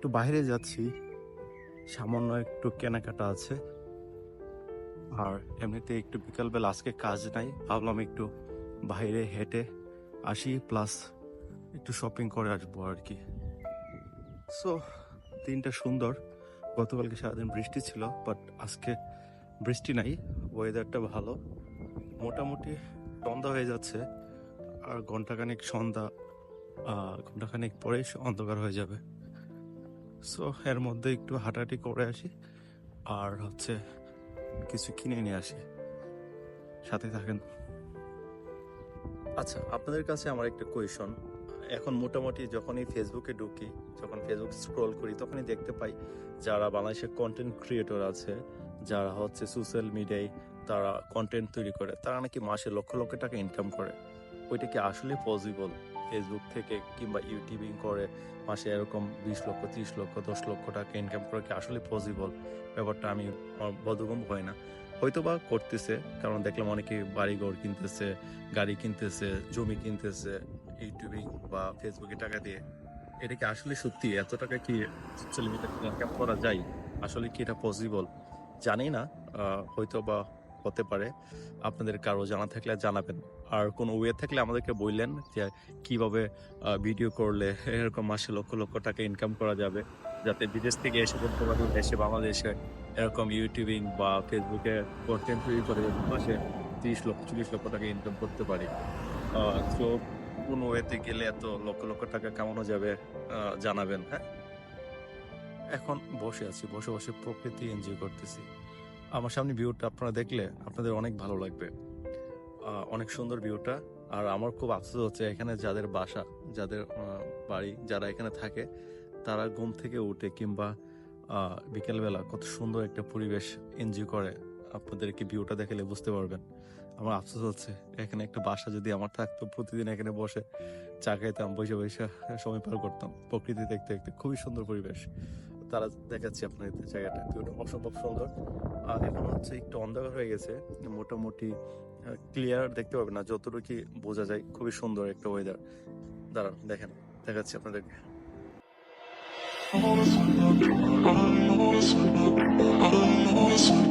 একটু বাইরে যাচ্ছি। সামান্য একটু কেনাকাটা আছে। আর এমনিতে একটু বিকালবেলা আজকে কাজ নাই। ভাবলাম একটু বাইরে হেঁটে আসি, প্লাস একটু শপিং করে আসব আর কি। সো দিনটা সুন্দর। গতকালকে সারাদিন বৃষ্টি ছিল বাট আজকে বৃষ্টি নাই। ওয়েদারটা ভালো। মোটামুটি সন্ধ্যা হয়ে যাচ্ছে। আর ঘন্টাখানেক সন্ধ্যা ঘন্টাখানেক পরেই অন্ধকার হয়ে যাবে। সো এর মধ্যে একটু হাঁটাহাঁটি করে আসি। আর হচ্ছে কিছু কিনে নিয়ে আসি। সাথে থাকেন। আচ্ছা আপনাদের কাছে আমার একটা কোয়েশন এখন মোটামুটি যখনই ফেসবুকে ঢুকি, যখন ফেসবুক স্ক্রল করি, তখনই দেখতে পাই যারা বাংলাদেশে কন্টেন্ট ক্রিয়েটর আছে, যারা হচ্ছে সোশ্যাল মিডিয়ায় তারা কন্টেন্ট তৈরি করে, তারা নাকি মাসে লক্ষ লক্ষ টাকা ইনকাম করে। ওইটা কি আসলে পসিবল ফেসবুক থেকে কিংবা ইউটিউবিং করে মাসে এরকম বিশ লক্ষ, ত্রিশ লক্ষ, দশ লক্ষ টাকা ইনকাম করা কি আসলে পসিবল ব্যাপারটা আমি আমার বোধগম্য হয় না। হয়তো বা করতেছে, কারণ দেখলাম অনেকে বাড়ি ঘর কিনতেছে, গাড়ি কিনতেছে, জমি কিনতেছে ইউটিউবিং বা ফেসবুকে টাকা দিয়ে। এটা কি আসলে সত্যি? এত টাকা কি ইনকাম করা যায়? আসলে কি এটা পসিবল জানি না। হয়তো বা হতে পারে। আপনাদের কারও জানা থাকলে জানাবেন। আর কোনো ওয়ে থাকলে আমাদেরকে বললেন যে, কীভাবে ভিডিও করলে এরকম মাসে লক্ষ লক্ষ টাকা ইনকাম করা যাবে? যাতে বিদেশ থেকে এসে করতে পারি এসে বাংলাদেশে এরকম ইউটিউবিং বা ফেসবুকে কন্টেন্ট তৈরি করে মাসে তিরিশ লক্ষ, চল্লিশ লক্ষ টাকা ইনকাম করতে পারি। তো কোন ওয়েতে গেলে এত লক্ষ লক্ষ টাকা কামানো যাবে জানাবেন হ্যাঁ? এখন বসে আছি, বসে বসে প্রকৃতি এনজয় করতেছি। আমার সামনে ভিউটা আপনারা দেখলে আপনাদের অনেক ভালো লাগবে। অনেক সুন্দর ভিউটা। আর আমার খুব আফসোস হচ্ছে এখানে যাদের বাসা, যাদের বাড়ি, যারা এখানে থাকে, তারা ঘুম থেকে উঠে কিংবা বিকেলবেলা কত সুন্দর একটা পরিবেশ এনজয় করে আপনাদেরকে ভিউটা দেখলে বুঝতে পারবেন। আমার আফসোস হচ্ছে এখানে একটা বাসা যদি আমার থাকতো, প্রতিদিন এখানে বসে চা খাইতাম, বসে বসে সময় পার করতাম প্রকৃতি দেখতে দেখতে। খুবই সুন্দর পরিবেশ। তারা দেখাচ্ছি আপনাদের জায়গাটা ভিউটা অসম্ভব সুন্দর। আর এখন হচ্ছে একটু অন্ধকার হয়ে গেছে, মোটামুটি ক্লিয়ার দেখতে পাবেন না যতটুকু বোঝা যায়, খুবই সুন্দর একটা ওয়েদার দাঁড়ান, দেখেন, দেখাচ্ছি আপনাদেরকে। Thank